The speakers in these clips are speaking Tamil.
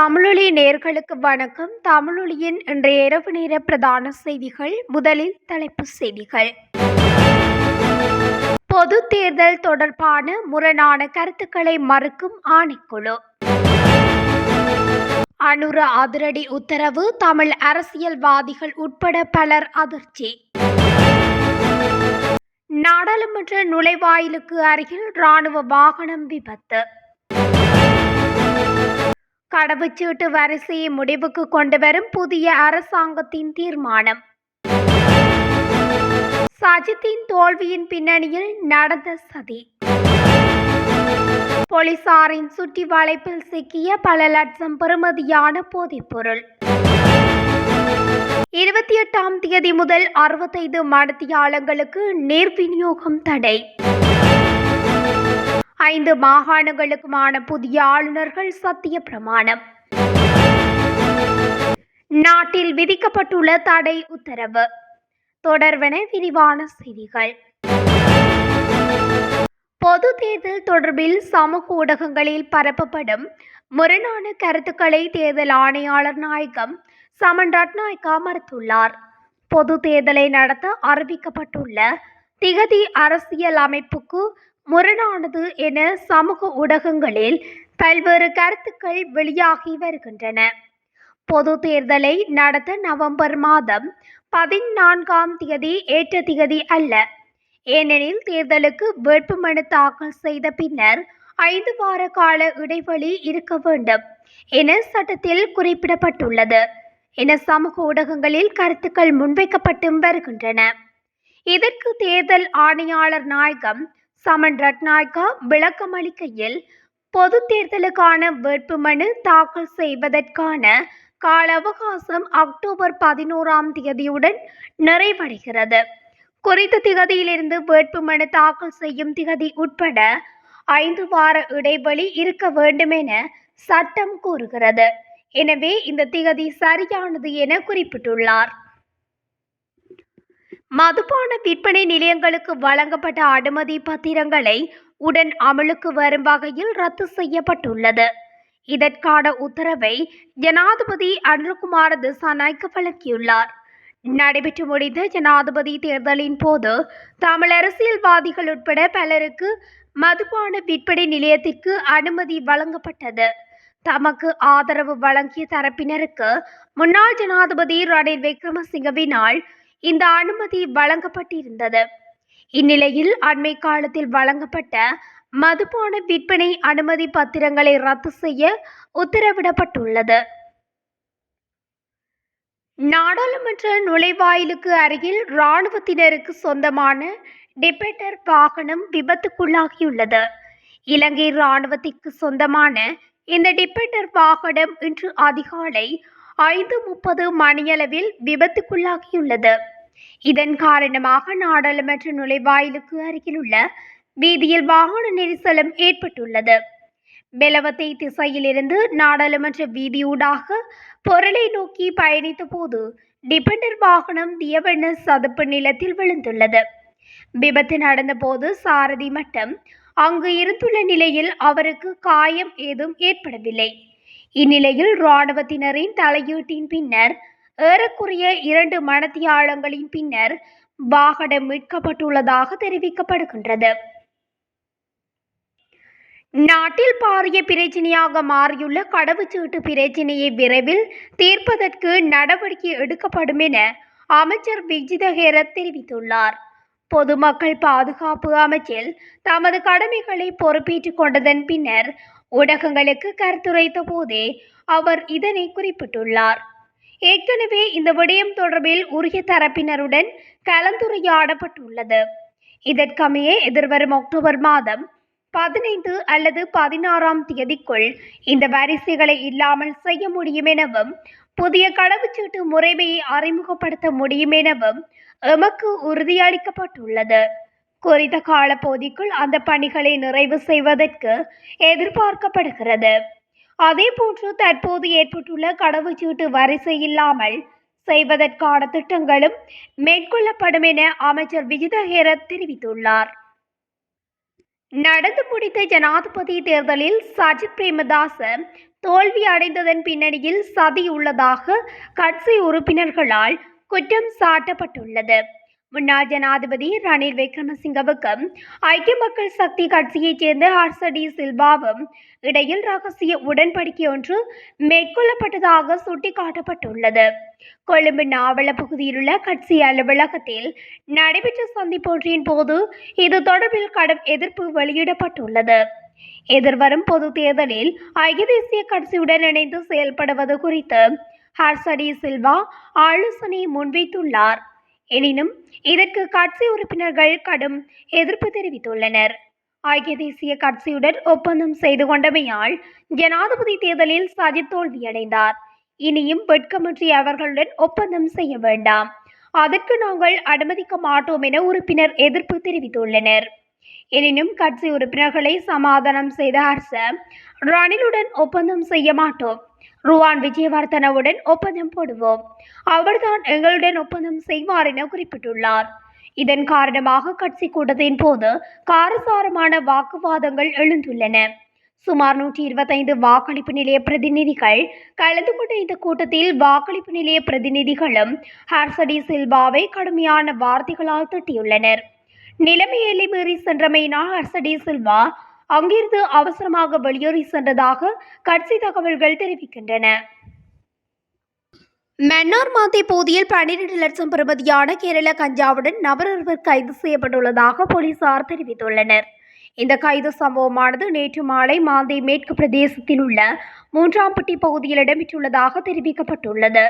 தமிழொலி நேர்களுக்கு வணக்கம். தமிழொலியின் இன்றைய இரவு நேர பிரதான செய்திகள் முதலில் தலைப்பு செய்திகள். பொது தேர்தல் தொடர்பான முரணான கருத்துக்களை மறுக்கும் ஆணைக்குழு. அனுர அதிரடி உத்தரவு தமிழ் அரசியல்வாதிகள் உட்பட பலர் அதிர்ச்சி. நாடாளுமன்ற நுழைவாயிலுக்கு அருகில் ராணுவ வாகனம் விபத்து. கடவுச்சீட்டு வரிசையை முடிவுக்கு கொண்டுவரும் புதிய அரசாங்கத்தின் தீர்மானம். சஜித்தின் தோல்வியின் பின்னணியில் நடந்த சதி. போலீசாரின் சுற்றி வளைப்பில் சிக்கிய பல லட்சம் பெறுமதியான போதைப்பொருள். இருபத்தி எட்டாம் தேதி முதல் அறுபத்தைந்து மடத்தியாளங்களுக்கு நீர் விநியோகம் தடை. ஐந்து மாகாணங்களுக்குமான புதிய ஆளுநர்கள் சத்திய பிரமாணம். நாட்டில் விதிக்கப்பட்டுள்ள தடை உத்தரவு. தொடர்வன விரிவான செய்திகள். பொது தேர்தல் தொடர்பில் சமூக ஊடகங்களில் பரப்பப்படும் முரணான கருத்துக்களை தேர்தல் ஆணையாளர் நாயகம் சமன் ரட்நாயக்கா மறுத்துள்ளார். பொது தேர்தலை நடத்த அறிவிக்கப்பட்டுள்ள திகதி அரசியல் அமைப்புக்கு முரணானது என சமூக ஊடகங்களில் பல்வேறு கருத்துக்கள் வெளியாகி வருகின்றன. பொது தேர்தலை நடத்த நவம்பர் மாதம் பதினான்காம் தேதி ஏற்ற திகதி அல்ல. ஏனெனில் தேர்தலுக்கு வேட்புமனு தாக்கல் செய்த பின்னர் ஐந்து வார கால இடைவெளி இருக்க வேண்டும் என சட்டத்தில் குறிப்பிடப்பட்டுள்ளது. என சமூக ஊடகங்களில் கருத்துக்கள் முன்வைக்கப்பட்டும் வருகின்றன. இதற்கு தேர்தல் ஆணையாளர் நாயகம் சமன் ரட்நாயக்கா விளக்கமளிக்கையில் பொது தேர்தலுக்கான வேட்புமனு தாக்கல் செய்வதற்கான கால அவகாசம் அக்டோபர் பதினோராம் தேதியுடன் நிறைவடைகிறது. குறித்த திகதியிலிருந்து வேட்புமனு தாக்கல் செய்யும் திகதி உட்பட ஐந்து வார இடைவெளி இருக்க வேண்டும் என சட்டம் கூறுகிறது. எனவே இந்த திகதி சரியானது என குறிப்பிட்டுள்ளார். மதுபான விற்பனை நிலையங்களுக்கு வழங்கப்பட்ட அனுமதி பத்திரங்களை உடன் அமலுக்கு வரும் வகையில் ரத்து செய்யப்பட்டுள்ளது. இதற்கான உத்தரவை ஜனாதிபதி அனுகுமார் திசாநாய்க்கு வழங்கியுள்ளார். நடைபெற்று முடிந்த ஜனாதிபதி தேர்தலின் போது தமிழ் அரசியல்வாதிகள் உட்பட பலருக்கு மதுபான விற்பனை நிலையத்திற்கு அனுமதி வழங்கப்பட்டது. தமக்கு ஆதரவு வழங்கிய தரப்பினருக்கு முன்னாள் ஜனாதிபதி ரணில் விக்ரமசிங்கவினால் இந்த அனுமதி வழங்கப்பட்டிருந்தது. இந்நிலையில் அண்மை காலத்தில் வழங்கப்பட்ட மதுபான விற்பனை அனுமதி பத்திரங்களை ரத்து செய்ய உத்தரவிடப்பட்டுள்ளது. நாடாளுமன்ற நுழைவாயிலுக்கு அருகில் இராணுவத்தினருக்கு சொந்தமான டிபெட்டர் வாகனம் விபத்துக்குள்ளாகியுள்ளது. இலங்கை இராணுவத்திற்கு சொந்தமான இந்த டிபெட்டர் வாகனம் இன்று அதிகாலை ஐந்து முப்பது மணியளவில் விபத்துக்குள்ளாகியுள்ளது. இதன் காரணமாக நாடாளுமன்ற நுழைவாயிலுக்கு அருகிலுள்ள வீதியில் வாகன நெரிசலும் ஏற்பட்டுள்ளது. பெலவத்தை திசையிலிருந்து நாடாளுமன்ற வீதியூடாக பொருளை நோக்கி பயணித்த போது டிபெண்டர் வாகனம் தியவண்ண சதுப்பு நிலத்தில் விழுந்துள்ளது. விபத்து நடந்தபோது சாரதி மட்டும் அங்கு இருந்துள்ள நிலையில் அவருக்கு காயம் ஏதும் ஏற்படவில்லை. இந்நிலையில் இராணுவத்தினரின் தலையீட்டின் பின்னர் ஏறக்குறைய இரண்டு மணத்தியாளங்களின் பின்னர் வாகனம் மீட்கப்பட்டுள்ளதாக தெரிவிக்கப்படுகின்றது. நாட்டில் பாரிய பிரச்சினையாக மாறியுள்ள கடவுச்சீட்டு பிரச்சினையை விரைவில் தீர்ப்பதற்கு நடவடிக்கை எடுக்கப்படும் என அமைச்சர் விஜிதஹேர தெரிவித்துள்ளார். பொதுமக்கள் பாதுகாப்பு அமைச்சில் தமது கடமைகளை பொறுப்பேற்றுக் கொண்டதன் பின்னர் ஊடகங்களுக்கு கருத்துரைத்த போதே அவர் இதனை குறிப்பிட்டுள்ளார். ஏற்கனவே இந்த விடயம் தொடர்பில் உரிய தரப்பினருடன் கலந்துரையாடப்பட்டுள்ளது. இதற்கமைய எதிர்வரும் அக்டோபர் மாதம் பதினைந்து அல்லது பதினாறாம் தேதிக்குள் இந்த வரிசைகளை இல்லாமல் செய்ய முடியும் எனவும் புதிய கடவுச்சீட்டு முறைமையை அறிமுகப்படுத்த முடியும் எனவும் எமக்கு உறுதியளிக்கப்பட்டுள்ளது. குறித்த காலப்பகுதிக்குள் அந்த பணிகளை நிறைவு செய்வதற்கு எதிர்பார்க்கப்படுகிறது. அதேபோன்று தற்போது ஏற்பட்டுள்ள கடவுச்சீட்டு வரிசை இல்லாமல் செய்வதற்கான திட்டங்களும் மேற்கொள்ளப்படும் என அமைச்சர் விஜிதஹேர தெரிவித்துள்ளார். நடந்து முடித்த ஜனாதிபதி தேர்தலில் சஜித் பிரேமதாச தோல்வி அடைந்ததன் பின்னணியில் சதி உள்ளதாக கட்சி உறுப்பினர்களால் குற்றம் சாட்டப்பட்டுள்ளது. முன்னாள் ஜனாதிபதி ரணில் விக்ரமசிங்கவுக்கு ஐக்கிய மக்கள் சக்தி கட்சியைச் சேர்ந்த ஹர்சடி சில்வாவும் இடையில் ரகசிய உடன்படிக்கை ஒன்று மேற்கொள்ளப்பட்டதாக சுட்டிக்காட்டப்பட்டுள்ளது. கொழும்பு நாவல பகுதியிலுள்ள கட்சி அலுவலகத்தில் நடைபெற்ற சந்திப்பொன்றின் போது இது தொடர்பில் கடும் எதிர்ப்பு வெளியிடப்பட்டுள்ளது. எதிர்வரும் பொது தேர்தலில் ஐக்கிய தேசிய கட்சியுடன் இணைந்து செயல்படுவது குறித்து ஹர்சடி சில்வா ஆலோசனை முன்வைத்துள்ளார். எனினும் இதற்கு கட்சி உறுப்பினர்கள் கடும் எதிர்ப்பு தெரிவித்துள்ளனர். ஐக்கிய தேசிய கட்சியுடன் ஒப்பந்தம் செய்து கொண்டமையால் ஜனாதிபதி தேர்தலில் சஜித் தோல்வியடைந்தார். இனியும் வெட்கமற்றி அவர்களுடன் ஒப்பந்தம் செய்ய வேண்டாம். அதற்கு நாங்கள் அனுமதிக்க மாட்டோம் என உறுப்பினர் எதிர்ப்பு தெரிவித்துள்ளனர். எனினும் கட்சி உறுப்பினர்களை சமாதானம் செய்த அரசு ரணிலுடன் ஒப்பந்தம் செய்ய மாட்டோம். ருவான் விஜயவர்தனவுடன் ஒப்பந்தம் போடுவோம் அவர்தான் எங்களுடன் ஒப்பந்தம் செய்வார் என குறிப்பிட்டுள்ளார் இதன் காரணமாக கட்சி கூட்டத்தின் போது காரசாரமான வாக்குவாதங்கள் எழுந்துள்ளன சுமார் நூற்றி இருபத்தைந்து வாக்களிப்பு நிலைய பிரதிநிதிகள் கலந்து கொண்ட இந்த கூட்டத்தில் வாக்களிப்பு நிலைய பிரதிநிதிகளும் ஹர்சடி சில்வாவை கடுமையான வார்த்தைகளால் திட்டியுள்ளனர் நிலைமை எல்லை மீறி சென்றமையினால் ஹர்சடி சில்வா அங்கிருந்து அவசரமாக வெளியேறி சென்றதாக கட்சி தகவல்கள் தெரிவிக்கின்றன. மன்னார் மாந்தை பகுதியில் பன்னிரண்டு லட்சம் பெறுமதியான கேரள கஞ்சாவுடன் நபர் ஒருவர் கைது செய்யப்பட்டுள்ளதாக போலீசார் தெரிவித்துள்ளனர். இந்த கைது சம்பவமானது நேற்று மாலை மாந்தை மேற்கு பிரதேசத்தில் உள்ள மூன்றாம்பட்டி பகுதியில் இடம்பெற்றுள்ளதாக தெரிவிக்கப்பட்டுள்ளது.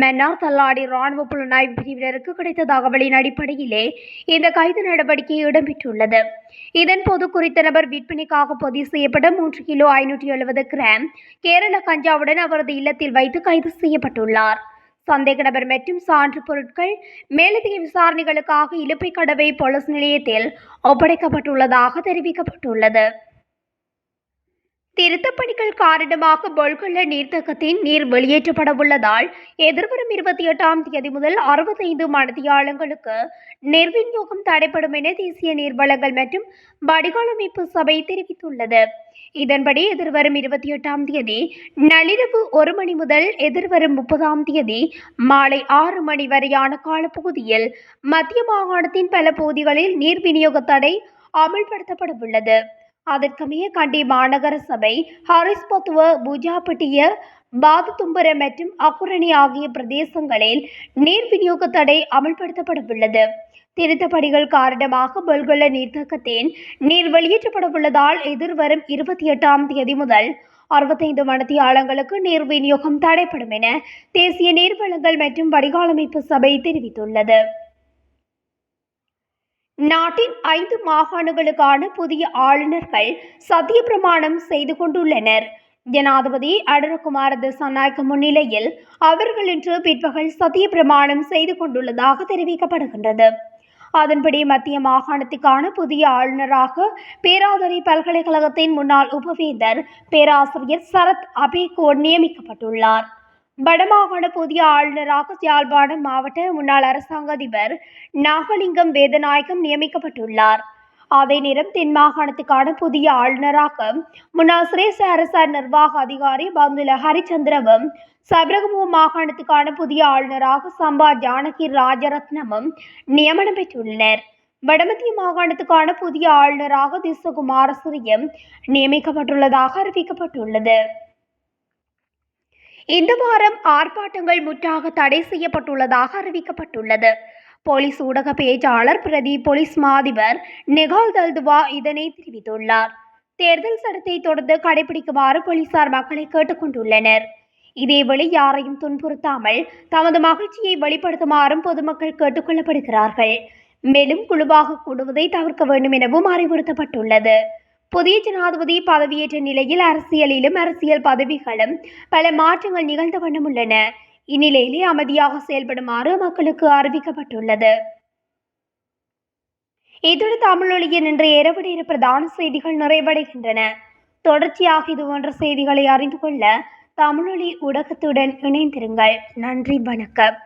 மன்னார் தள்ளாடி ராணுவ புலனாய்வு பிரிவினருக்கு கிடைத்த தகவலின் அடிப்படையிலே இந்த கைது நடவடிக்கை இடம்பெற்றுள்ளது. இதன்போது குறித்த நபர் விற்பனைக்காக பதிவு செய்யப்பட்ட மூன்று கிலோ ஐநூற்றி எழுபது கிராம் கேரள கஞ்சாவுடன் அவரது இல்லத்தில் வைத்து கைது செய்யப்பட்டுள்ளார். சந்தேக நபர் மற்றும் சான்று பொருட்கள் மேலதிக விசாரணைகளுக்காக இலுப்பை கடவை போலீஸ் நிலையத்தில் ஒப்படைக்கப்பட்டுள்ளதாக தெரிவிக்கப்பட்டுள்ளது. திருத்தப் பணிகள் காரணமாக பொல்கொள்ள நீர்த்தக்கத்தின் நீர் வெளியேற்றப்பட உள்ளதால் எதிர்வரும் இருபத்தி எட்டாம் தேதி முதல் அறுபத்தைந்து மணித்தியாலங்களுக்கு நீர்விநியோகம் தடைப்படும் என தேசிய நீர்வளங்கள் மற்றும் வடிகாலமைப்பு சபை தெரிவித்துள்ளது. இதன்படி எதிர்வரும் இருபத்தி எட்டாம் தேதி நள்ளிரவு ஒரு மணி முதல் எதிர்வரும் முப்பதாம் தேதி மாலை ஆறு மணி வரையான காலப்பகுதியில் மத்திய மாகாணத்தின் பல பகுதிகளில் நீர் விநியோக தடை அமல்படுத்தப்பட உள்ளது. அதற்கமைய கண்டி மாநகர சபை ஹரிஸ்பத்துவ பூஜாப்பட்டிய பாதுதும்பர மற்றும் அக்குரணி ஆகிய பிரதேசங்களில் நீர் விநியோக தடை அமல்படுத்தப்படவுள்ளது. திருத்தப்பணிகள் காரணமாக பொல்கொள்ள நீர்த்தக்கத்தின் நீர் வெளியேற்றப்படவுள்ளதால் எதிர்வரும் இருபத்தி எட்டாம் தேதி முதல் அறுபத்தைந்து மணத்தியாளங்களுக்கு நீர் விநியோகம் தடைப்படும் என தேசிய நீர்வளங்கள் மற்றும் வடிகாலமைப்பு சபை தெரிவித்துள்ளது. நாட்டின் ஐந்து மாகாணங்களுக்கான புதிய ஆளுநர்கள் சத்திய பிரமாணம் செய்து கொண்டுள்ளனர். ஜனாதிபதி அடரகுமார திசாநாயக்க முன்னிலையில் அவர்கள் இன்று பிற்பகல் சத்திய பிரமாணம் செய்து கொண்டுள்ளதாக தெரிவிக்கப்படுகின்றது. அதன்படி மத்திய மாகாணத்துக்கான புதிய ஆளுநராக பேராதரி பல்கலைக்கழகத்தின் முன்னாள் உபவேந்தர் பேராசிரியர் சரத் அபேகோட் நியமிக்கப்பட்டுள்ளார். வடமாகாண புதிய ஆளுநராக யாழ்ப்பாணம் மாவட்ட முன்னாள் அரசாங்க அதிபர் நாகலிங்கம் வேதநாயகம் நியமிக்கப்பட்டுள்ளார். அதே நேரம் தென் மாகாணத்துக்கான புதிய ஆளுநராக முன்னாள் சிரேஷ்ட அரசார் நிர்வாக அதிகாரி பந்துல ஹரிச்சந்திரவும் சபரகமு மாகாணத்துக்கான புதிய ஆளுநராக சம்பா ஜானகி ராஜரத்னமும் நியமனம் பெற்றுள்ளனர். வடமத்திய மாகாணத்துக்கான புதிய ஆளுநராக திசகுமாரசிரியம் நியமிக்கப்பட்டுள்ளதாக அறிவிக்கப்பட்டுள்ளது. இந்த வாரம் ஆர்ப்பாட்டங்கள் முற்றாக தடை செய்யப்பட்டுள்ளதாக அறிவிக்கப்பட்டுள்ளது. போலீஸ் ஊடக பேச்சாளர் பிரதி போலீஸ் மாதிபர் நிகால் தல்துவா இதனை தெரிவித்துள்ளார். தேர்தல் சட்டத்தை தொடர்ந்து கடைபிடிக்குமாறு போலீசார் மக்களை கேட்டுக்கொண்டுள்ளனர் இதேவேளை யாரையும் துன்புறுத்தாமல் தமது மகிழ்ச்சியை வெளிப்படுத்துமாறும் பொதுமக்கள் கேட்டுக்கொள்ளப்படுகிறார்கள் மேலும் குழுவாக கூடுவதை தவிர்க்க வேண்டும் எனவும் அறிவுறுத்தப்பட்டுள்ளது. புதிய ஜனாதிபதி பதவியேற்ற நிலையில் அரசியலிலும் அரசியல் பதவிகளும் பல மாற்றங்கள் நிகழ்ந்த வண்ணம் உள்ளன. இந்நிலையிலே அமைதியாக செயல்படுமாறு மக்களுக்கு அறிவிக்கப்பட்டுள்ளது. இதோடு தமிழொழியின் இன்றைய இரவு நேர பிரதான செய்திகள் நிறைவடைகின்றன. தொடர்ச்சியாக இது போன்ற செய்திகளை அறிந்து கொள்ள தமிழொலி ஊடகத்துடன் இணைந்திருங்கள். நன்றி வணக்கம்.